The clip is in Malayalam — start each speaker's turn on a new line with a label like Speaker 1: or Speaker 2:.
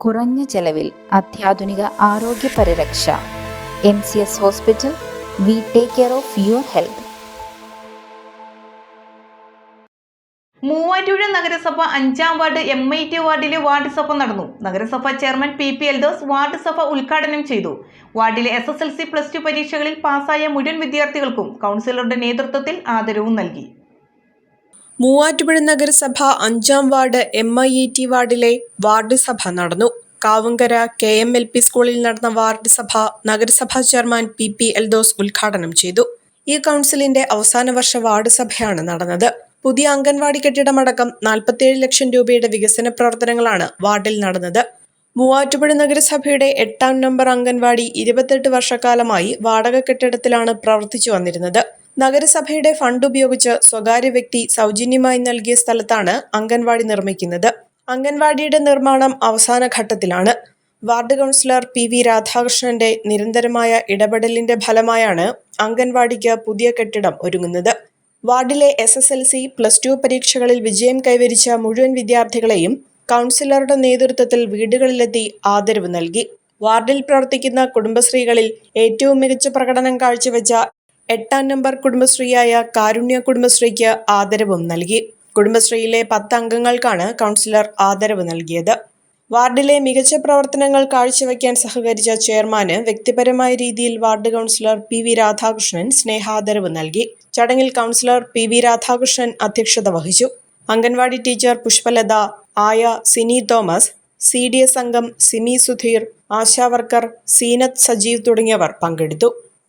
Speaker 1: കുറഞ്ഞ ചെലവിൽ അത്യാധുനിക ആരോഗ്യ പരിരക്ഷ. M C S hospital we take care of your health
Speaker 2: Muvattupuzha നഗരസഭ അഞ്ചാം വാർഡ് എം ഐ ടി വാർഡിലെ വാർഡ് സഭ നടന്നു. നഗരസഭ chairman P P Eldhose ward സഭ ഉദ്ഘാടനം ചെയ്തു. വാർഡിലെ S S L C plus two പരീക്ഷകളിൽ പാസ്സായ മുഴുവൻ വിദ്യാർത്ഥികൾക്കും കൗൺസിലറുടെ നേതൃത്വത്തിൽ ആദരവും നൽകി.
Speaker 3: മൂവാറ്റുപുഴ നഗരസഭ അഞ്ചാം ward M I E T വാർഡിലെ വാർഡ് സഭ നടന്നു. Kavunkara K M L P സ്കൂളിൽ നടന്ന വാർഡ് സഭ നഗരസഭാ ചെയർമാൻ പി പി എൽദോസ് ഉദ്ഘാടനം ചെയ്തു. ഈ കൗൺസിലിന്റെ അവസാന വർഷ വാർഡ് സഭയാണ് നടന്നത്. പുതിയ അംഗൻവാടി കെട്ടിടമടക്കം നാൽപ്പത്തിയേഴ് ലക്ഷം രൂപയുടെ വികസന പ്രവർത്തനങ്ങളാണ് വാർഡിൽ നടന്നത്. മൂവാറ്റുപുഴ നഗരസഭയുടെ എട്ടാം നമ്പർ അംഗൻവാടി ഇരുപത്തെട്ട് വർഷക്കാലമായി വാടക കെട്ടിടത്തിലാണ് പ്രവർത്തിച്ചു വന്നിരുന്നത്. നഗരസഭയുടെ ഫണ്ട് ഉപയോഗിച്ച് സ്വകാര്യ വ്യക്തി സൗജന്യമായി നൽകിയ സ്ഥലത്താണ് അംഗൻവാടി നിർമ്മിക്കുന്നത്. അംഗൻവാടിയുടെ നിർമ്മാണം അവസാന ഘട്ടത്തിലാണ്. വാർഡ് കൗൺസിലർ പി വി രാധാകൃഷ്ണന്റെ നിരന്തരമായ ഇടപെടലിന്റെ ഫലമായാണ് അംഗൻവാടിക്ക് പുതിയ കെട്ടിടം ഒരുങ്ങുന്നത്. വാർഡിലെ S S L C plus two പരീക്ഷകളിൽ വിജയം കൈവരിച്ച മുഴുവൻ വിദ്യാർത്ഥികളെയും കൗൺസിലറുടെ നേതൃത്വത്തിൽ വീടുകളിലെത്തി ആദരവ് നൽകി. വാർഡിൽ പ്രവർത്തിക്കുന്ന കുടുംബശ്രീകളിൽ ഏറ്റവും മികച്ച പ്രകടനം കാഴ്ചവെച്ച എട്ടാം നമ്പർ കുടുംബശ്രീയായ കാരുണ്യ കുടുംബശ്രീക്ക് ആദരവും നൽകി. കുടുംബശ്രീയിലെ പത്ത് അംഗങ്ങൾക്കാണ് കൗൺസിലർ ആദരവ് നൽകിയത്. വാർഡിലെ മികച്ച പ്രവർത്തനങ്ങൾ കാഴ്ചവെക്കാൻ സഹകരിച്ച ചെയർമാന് വ്യക്തിപരമായ രീതിയിൽ ward councillor P V Radhakrishnan സ്നേഹാദരവ് നൽകി. ചടങ്ങിൽ കൗൺസിലർ പി വി രാധാകൃഷ്ണൻ അധ്യക്ഷത വഹിച്ചു. അംഗൻവാടി ടീച്ചർ പുഷ്പലത ആയ Sini Thomas C D S അംഗം സിമി സുധീർ ആശാവർക്കർ സീനത്ത് സജീവ് തുടങ്ങിയവർ പങ്കെടുത്തു.